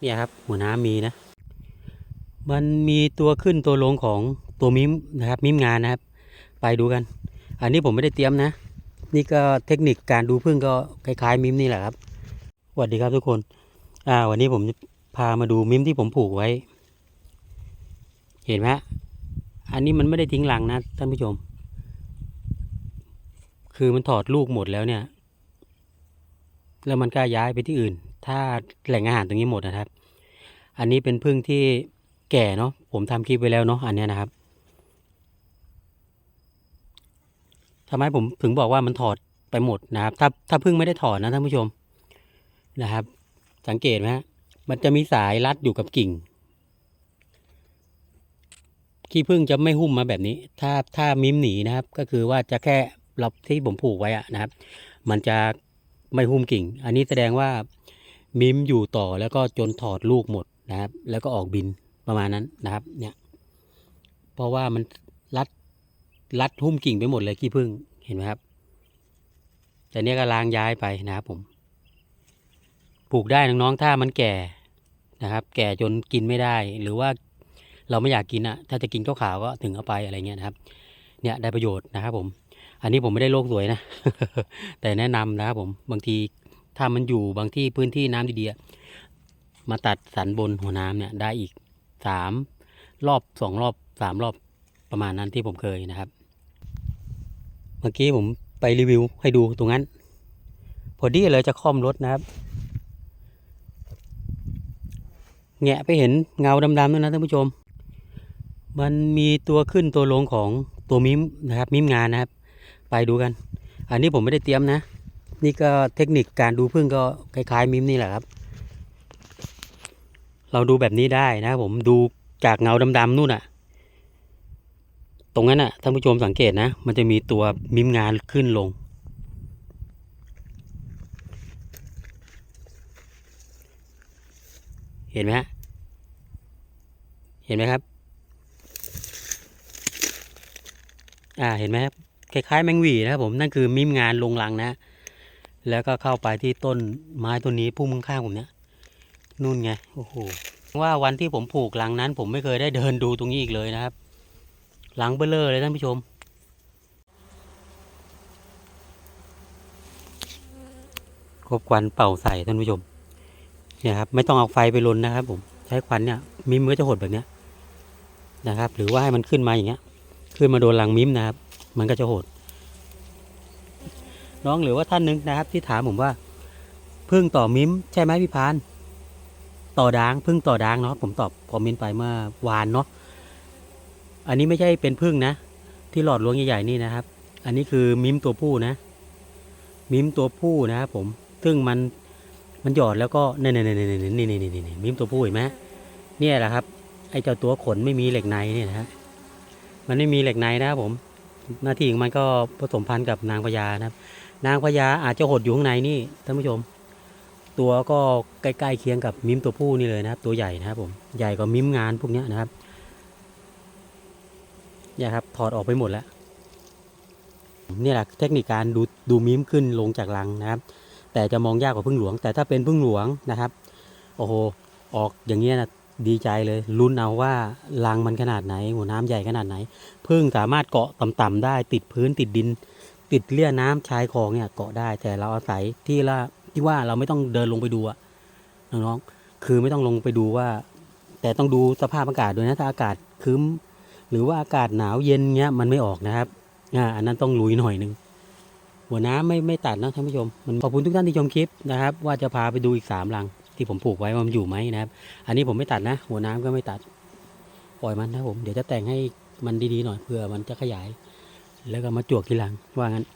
เนี่ยครับหัวน้ำมีนะ มันมีตัวขึ้นตัวลงของตัวมิมนะครับมิมงานนะครับ ไปดูกัน อันนี้ผมไม่ได้เตรียมนะ นี่ก็เทคนิคการดูพึ่งก็คล้ายๆ มิมนี่แหละครับสวัสดีครับทุกคน อ่า วันนี้ผมจะพามาดูมิมที่ผมผูกไว้ เห็นไหมอันนี้มันไม่ได้ทิ้งรังนะท่านผู้ชม คือมันถอดลูกหมดแล้วเนี่ย แล้วมันก็ย้ายไปที่อื่น ถ้าแหล่งอาหารตรงนี้หมดนะครับ อันนี้เป็นพึ่งที่แก่เนาะผมทำคลิปไว้แล้วเนาะอันนี้นะครับทำไมผมถึงบอกว่ามันถอดไปหมดนะครับ ถ้าถ้าพึ่งไม่ได้ถอดนะท่านผู้ชมนะครับ สังเกตไหมฮะมันจะมีสายรัดอยู่กับกิ่งขี้ผึ้งจะไม่หุ้มมาแบบนี้ ถ้าถ้ามิมหนีนะครับ ก็คือว่าจะแค่เราที่ผมผูกไว้อะนะครับ มันจะไม่หุ้มกิ่ง อันนี้แสดงว่า มิมอยู่ต่อแล้วก็จนถอดลูกหมดนะครับ แล้วก็ออกบินประมาณนั้นนะครับ เนี่ย เพราะว่ามันรัดรัดหุ้มกิ่งไปหมดเลยขี้ผึ้งเห็นไหมครับ แต่เนี้ยก็ล้างย้ายไปนะครับผมปลูกได้น้องๆถ้ามันแก่นะครับ แก่จนกินไม่ได้ หรือว่าเราไม่อยากกินอะถ้าจะกินข้าวขาวก็ถึงเอาไปอะไรเงี้ยนะครับ เนี่ยได้ประโยชน์นะครับผม อันนี้ผมไม่ได้โลกสวยนะ แต่แนะนำนะครับผมบางที ถ้ามันอยู่บางที่พื้นที่น้ำดีๆมาตัดสันบนหัวน้ำเนี่ยได้อีกสามรอบสองรอบสามรอบประมาณนั้นที่ผมเคยนะครับ เมื่อกี้ผมไปรีวิวให้ดูตรงนั้น พอดีเลยจะค่อมรถนะครับแงะไปเห็นเงาดำๆนั่นนะท่านผู้ชม มันมีตัวขึ้นตัวลงของตัวมิมนะครับ มิมงานนะครับ ไปดูกัน อันนี้ผมไม่ได้เตรียมนะ นี่ก็เทคนิคการดูพึ่งก็คล้าย ๆ มิมนี่แหละครับ เราดูแบบนี้ได้นะผมดูจากเงาดำๆนู่นน่ะตรงนั้นน่ะท่านผู้ชมสังเกตนะ มันจะมีตัวมิมงานขึ้นลง เห็นไหมฮะเห็นไหมครับ อ่าเห็นไหมครับคล้ายๆแมงวีนะครับผมนั่นคือมิมงานลงรังนะ แล้วก็เข้าไปที่ต้นไม้ต้นนี้พุ่มข้างผมเนี้ยนู่นไงโอ้โหว่าวันที่ผมผูกรังนั้น ผมไม่เคยได้เดินดูตรงนี้อีกเลยนะครับรังเบลเลอร์เลยท่านผู้ชมครบควันเป่าใส่ท่านผู้ชม เนี่ยครับ ไม่ต้องเอาไฟไปลนนะครับ ผมใช้ควันเนี่ยมิมก็จะหดแบบเนี้ยนะครับ หรือว่าให้มันขึ้นมาอย่างเงี้ย ขึ้นมาโดนรังมิมนะครับ มันก็จะหด น้องหรือว่าท่านหนึงนะครับ ที่ถามผมว่าพึ่งต่อมิมใช่ไหมพี่พาน ต่อดางพึ่งต่อดางเนาะผมตอบคอมเมนต์ไปเมื่อวานเนาะอันนี้ไม่ใช่เป็นพึ่งนะ ที่หลอดลวงใหญ่ๆนี่นะครับ อันนี้คือมิมตัวผู้นะ มิมตัวผู้นะครับผมซึ่งมันมันหยอดแล้วก็นี่นี่นี่นี่นี่นี่นี่นี่มิมตัวผู้เห็นไหมเนี่ยแหละครับ ไอ้เจ้าตัวขนไม่มีเหล็กในเนี่ยนะฮะมันไม่มีเหล็กในนะครับผม หน้าที่ของมันก็ผสมพันธุ์กับนางพญานะครับ นางพญาอาจจะหดอยู่ข้างในนี่ท่านผู้ชม ตัวก็ใกล้ๆเคียงกับมิมตัวผู้นี่เลยนะครับ ตัวใหญ่นะครับผมใหญ่กว่ามิมงานพวกนี้นะครับเนี่ยครับถอดออกไปหมดแล้วนี่แหละเทคนิคการดูดูมิมขึ้นลงจากรังนะครับ แต่จะมองยากกว่าพึ่งหลวง แต่ถ้าเป็นพึ่งหลวงนะครับโอ้โหออกอย่างเงี้ยนะดีใจเลยลุ้นเอาว่ารังมันขนาดไหนหัวน้ำใหญ่ขนาดไหนพึ่งสามารถเกาะต่ำๆได้ติดพื้นติดดิน ติดเลี่ยน้ำชายคลองเนี่ยเกาะได้แต่เราอาศัยที่ละที่ว่าเราไม่ต้องเดินลงไปดูอะน้องๆคือไม่ต้องลงไปดูว่า แต่ต้องดูสภาพอากาศด้วยนะถ้าอากาศครึ้มหรือว่าอากาศหนาวเย็นเงี้ยมันไม่ออกนะครับอ่าอันนั้นต้องลุยหน่อยหนึงหัวน้ำไม่ไม่ตัดนะท่านผู้ชมมันขอบคุณทุกท่านที่ชมคลิปนะครับ ว่าจะพาไปดูอีกสามรัง ที่ผมปลูกไว้ว่ามันอยู่ไหมนะครับ อันนี้ผมไม่ตัดนะ หัวน้ำก็ไม่ตัด ปล่อยมันนะผมเดี๋ยวจะแต่งให้มันดีๆหน่อยเพื่อมันจะขยาย แล้วก็มาจวกทีหลังว่างั้น